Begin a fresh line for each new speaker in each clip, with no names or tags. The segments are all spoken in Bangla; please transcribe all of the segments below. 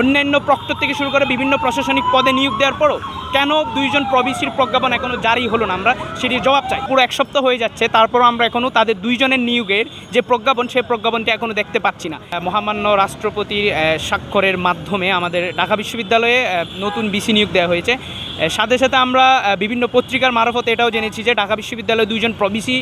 অন্যান্য প্রক্টর থেকে শুরু করে বিভিন্ন প্রশাসনিক পদে নিয়োগ দেওয়ার পরও কেন দুইজন প্রবিসির প্রজ্ঞাপন এখনও জারি হলো না? আমরা সেটির জবাব চাই। পুরো এক সপ্তাহ হয়ে যাচ্ছে, তারপরও আমরা এখনও তাদের দুইজনের নিয়োগের যে প্রজ্ঞাপন সেই প্রজ্ঞাপনটি এখনও দেখতে পাচ্ছি না। মহামান্য রাষ্ট্রপতির স্বাক্ষরের মাধ্যমে আমাদের ঢাকা বিশ্ববিদ্যালয়ে নতুন বিসি নিয়োগ দেওয়া হয়েছে। সাথে সাথে আমরা বিভিন্ন পত্রিকার মারফতে এটাও জেনেছি যে ঢাকা বিশ্ববিদ্যালয়ে দুইজন প্রবিসি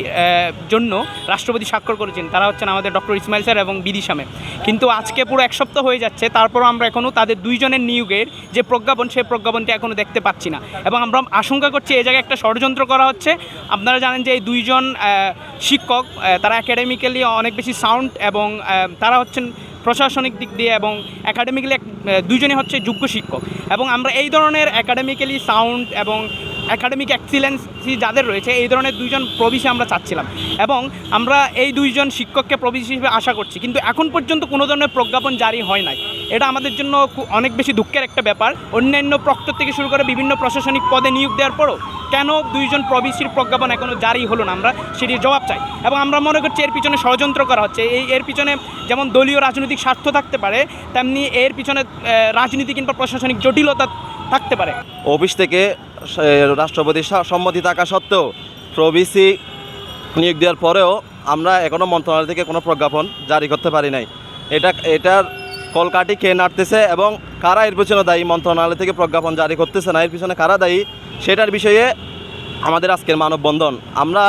জন্য রাষ্ট্রপতি স্বাক্ষর করেছেন। তারা হচ্ছেন আমাদের ডক্টর ইসমাইল স্যার এবং বিদি সামে কিন্তু আজকে পুরো এক সপ্তাহ হয়ে যাচ্ছে, তারপরও আমরা এখনও তাদের দুইজনের নিয়োগের যে প্রজ্ঞাপন সেই প্রজ্ঞাপনটি এখনও দেখতে পাচ্ছি না। এবং আমরা আশঙ্কা করছি এই জায়গায় একটা ষড়যন্ত্র করা হচ্ছে। আপনারা জানেন যে এই দুইজন শিক্ষক তারা একাডেমিক্যালি অনেক বেশি সাউন্ড এবং তারা হচ্ছেন প্রশাসনিক দিক দিয়ে এবং একাডেমিক্যালি দুইজনই হচ্ছে যোগ্য শিক্ষক। এবং আমরা এই ধরনের একাডেমিক্যালি সাউন্ড এবং একাডেমিক এক্সিলেন্সি যাদের রয়েছে, এই ধরনের দুইজন প্রবিশে আমরা চাচ্ছিলাম। এবং আমরা এই দুইজন শিক্ষককে প্রবিশ হিসেবে আশা করছি। কিন্তু এখন পর্যন্ত কোনো ধরনের প্রজ্ঞাপন জারি হয় নাই। এটা আমাদের জন্য অনেক বেশি দুঃখের একটা ব্যাপার। অন্যান্য প্রক্টর থেকে শুরু করে বিভিন্ন প্রশাসনিক পদে নিয়োগ দেওয়ার পরও কেন দুইজন প্রবিসির প্রজ্ঞাপন এখনও জারি হলো না আমরা সেটির জবাব চাই। এবং আমরা মনে করছি এর পিছনে ষড়যন্ত্র করা হচ্ছে। এই এর পিছনে যেমন দলীয় রাজনৈতিক স্বার্থ থাকতে পারে তেমনি এর পিছনে রাজনীতি কিংবা প্রশাসনিক জটিলতা থাকতে পারে।
অফিস থেকে সে, রাষ্ট্রপতির সম্মতি থাকা সত্ত্বেও প্রবিসি নিয়োগ দেওয়ার পরেও আমরা এখনও মন্ত্রণালয় থেকে কোনো প্রজ্ঞাপন জারি করতে পারি নাই। এটা এটার কলকাটি কে নাড়তেছে এবং কারা এর পিছনে দায়ী মন্ত্রণালয় থেকে প্রজ্ঞাপন জারি করতেছে না, এর পিছনে কারা দায়ী সেটার বিষয়ে আমাদের আজকের মানববন্ধন। আমরা,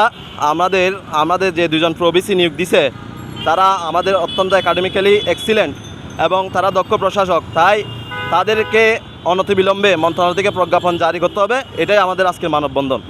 আমাদের আমাদের যে দুজন প্রবিসি নিয়োগ দিছে, তারা আমাদের অত্যন্ত একাডেমিক্যালি এক্সিলেন্ট এবং তারা দক্ষ প্রশাসক, তাই তাদেরকে অনতিবিলম্বে মন্ত্রণালয় থেকে প্রজ্ঞাপন জারি করতে হবে, এটাই আমাদের আজকের মানববন্ধন।